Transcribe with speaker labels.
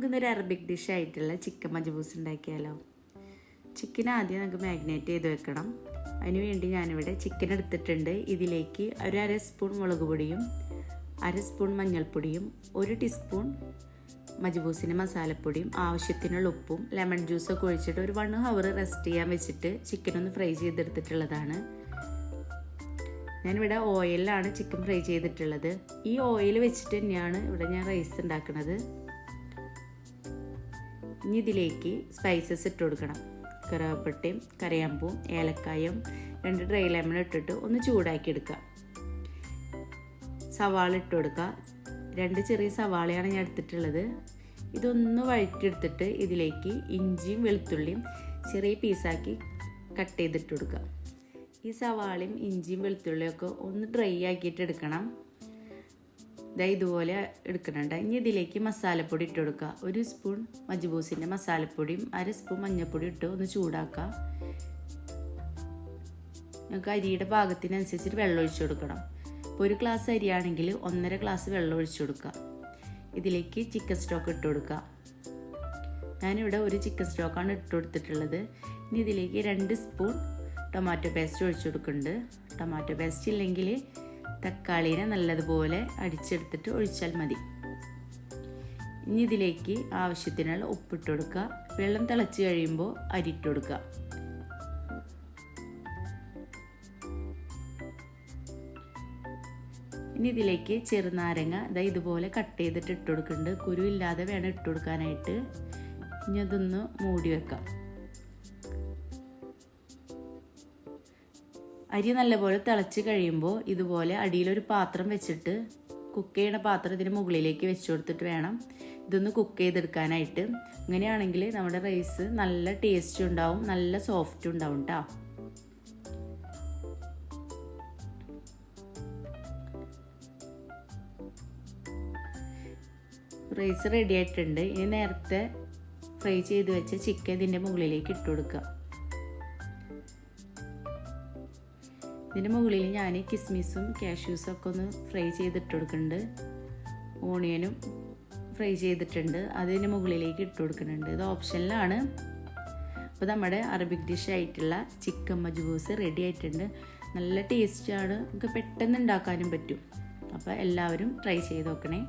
Speaker 1: നമുക്കിന്നൊരു Arabic dish ആയിട്ടുള്ള chicken മജബൂസ് ഉണ്ടാക്കിയാലോ? ചിക്കൻ ആദ്യം നമുക്ക് മാഗ്നേറ്റ് ചെയ്ത് വെക്കണം. അതിനുവേണ്ടി ഞാനിവിടെ ചിക്കൻ എടുത്തിട്ടുണ്ട്. ഇതിലേക്ക് ഒരു അര സ്പൂൺ മുളക് പൊടിയും അര സ്പൂൺ മഞ്ഞൾപ്പൊടിയും ഒരു ടീസ്പൂൺ മജ്ബൂസിന്റെ മസാലപ്പൊടിയും ആവശ്യത്തിനുള്ള ഉപ്പും ലെമൺ ജ്യൂസൊക്കെ ഒഴിച്ചിട്ട് ഒരു വൺ ഹവർ റെസ്റ്റ് ചെയ്യാൻ വെച്ചിട്ട് ചിക്കൻ ഒന്ന് ഫ്രൈ ചെയ്തെടുത്തിട്ടുള്ളതാണ്. ഞാനിവിടെ ഓയിലിലാണ് ചിക്കൻ ഫ്രൈ ചെയ്തിട്ടുള്ളത്. ഈ ഓയിൽ വെച്ചിട്ട് തന്നെയാണ് ഇവിടെ ഞാൻ റൈസ് ഉണ്ടാക്കുന്നത്. ഇനി ഇതിലേക്ക് സ്പൈസസ് ഇട്ട് കൊടുക്കണം. കറുവപ്പട്ടയും കരയാമ്പൂവും ഏലക്കായും രണ്ട് ഡ്രൈ ലെമൺ ഇട്ടിട്ട് ഒന്ന് ചൂടാക്കി എടുക്കുക. സവാള ഇട്ട് കൊടുക്കുക. രണ്ട് ചെറിയ സവാളയാണ് ഞാൻ എടുത്തിട്ടുള്ളത്. ഇതൊന്ന് വഴറ്റിയെടുത്തിട്ട് ഇതിലേക്ക് ഇഞ്ചിയും വെളുത്തുള്ളിയും ചെറിയ പീസാക്കി കട്ട് ചെയ്തിട്ട് കൊടുക്കുക. ഈ സവാളയും ഇഞ്ചിയും വെളുത്തുള്ളിയും ഒക്കെ ഒന്ന് ഡ്രൈ ആക്കിയിട്ട് എടുക്കണം. ഇതാ ഇതുപോലെ എടുക്കുന്നുണ്ട്. ഇനി ഇതിലേക്ക് മസാലപ്പൊടി ഇട്ട് കൊടുക്കുക. ഒരു സ്പൂൺ മജ്ബൂസിന്റെ മസാലപ്പൊടിയും അര സ്പൂൺ മഞ്ഞൾപ്പൊടി ഇട്ട് ഒന്ന് ചൂടാക്കുക. നമുക്ക് അരിയുടെ പാകത്തിനനുസരിച്ചിട്ട് വെള്ളം ഒഴിച്ചു കൊടുക്കണം. ഇപ്പോൾ ഒരു ഗ്ലാസ് അരിയാണെങ്കിൽ ഒന്നര ഗ്ലാസ് വെള്ളം ഒഴിച്ചു കൊടുക്കുക. ഇതിലേക്ക് ചിക്കൻ സ്റ്റോക്ക് ഇട്ട് കൊടുക്കുക. ഞാനിവിടെ ഒരു ചിക്കൻ സ്റ്റോക്കാണ് ഇട്ട് കൊടുത്തിട്ടുള്ളത്. ഇനി ഇതിലേക്ക് രണ്ട് സ്പൂൺ ടൊമാറ്റോ പേസ്റ്റ് ഒഴിച്ചു കൊടുക്കുന്നുണ്ട്. ടൊമാറ്റോ പേസ്റ്റ് ഇല്ലെങ്കിൽ തക്കാളീനെ നല്ലതുപോലെ അടിച്ചെടുത്തിട്ട് ഒഴിച്ചാൽ മതി. ഇനി ഇതിലേക്ക് ആവശ്യത്തിനുള്ള ഉപ്പിട്ട് കൊടുക്കുക. വെള്ളം തിളച്ച് കഴിയുമ്പോൾ അരിട്ട് കൊടുക്കുക. ഇനി ഇതിലേക്ക് ചെറുനാരങ്ങ ഇതാ ഇതുപോലെ കട്ട് ചെയ്തിട്ട് ഇട്ട് കൊടുക്കുന്നുണ്ട്. കുരു ഇല്ലാതെ വേണം ഇട്ട് കൊടുക്കാനായിട്ട്. ഇനി അതൊന്ന് മൂടി വെക്കാം. അരി നല്ലപോലെ തിളച്ച് കഴിയുമ്പോൾ ഇതുപോലെ അടിയിലൊരു പാത്രം വെച്ചിട്ട് കുക്ക് ചെയ്യണ പാത്രം ഇതിന് മുകളിലേക്ക് വെച്ച് കൊടുത്തിട്ട് വേണം. ഇതൊന്ന് കുക്ക് ചെയ്തെടുക്കാനായിട്ട്. അങ്ങനെയാണെങ്കിൽ നമ്മുടെ റൈസ് നല്ല ടേസ്റ്റ് ഉണ്ടാവും നല്ല സോഫ്റ്റ് ഉണ്ടാവും കേട്ടോ റൈസ് റെഡി ആയിട്ടുണ്ട്. ഇനി നേരത്തെ ഫ്രൈ ചെയ്ത് വെച്ച ചിക്കൻ ഇതിന്റെ മുകളിലേക്ക് ഇട്ട് കൊടുക്കുക. ഇതിന്റെ മുകളിൽ ഞാൻ കിസ്മിസും കാഷ്യൂസും ഒക്കെ ഒന്ന് ഫ്രൈ ചെയ്തിട്ട് കൊടുക്കുന്നുണ്ട്. ഓണിയനും ഫ്രൈ ചെയ്തിട്ടുണ്ട്. അതിന് മുകളിലേക്ക് ഇട്ട് കൊടുക്കുന്നുണ്ട്. ഇത് ഓപ്ഷനിലാണ് അപ്പോൾ നമ്മുടെ അറബിക് ഡിഷ് ആയിട്ടുള്ള ചിക്കൻ മജ്ബൂസ് റെഡി ആയിട്ടുണ്ട്. നല്ല ടേസ്റ്റാണ് നമുക്ക് പെട്ടെന്ന് ഉണ്ടാക്കാനും പറ്റും. അപ്പോൾ എല്ലാവരും ട്രൈ ചെയ്ത് നോക്കണേ.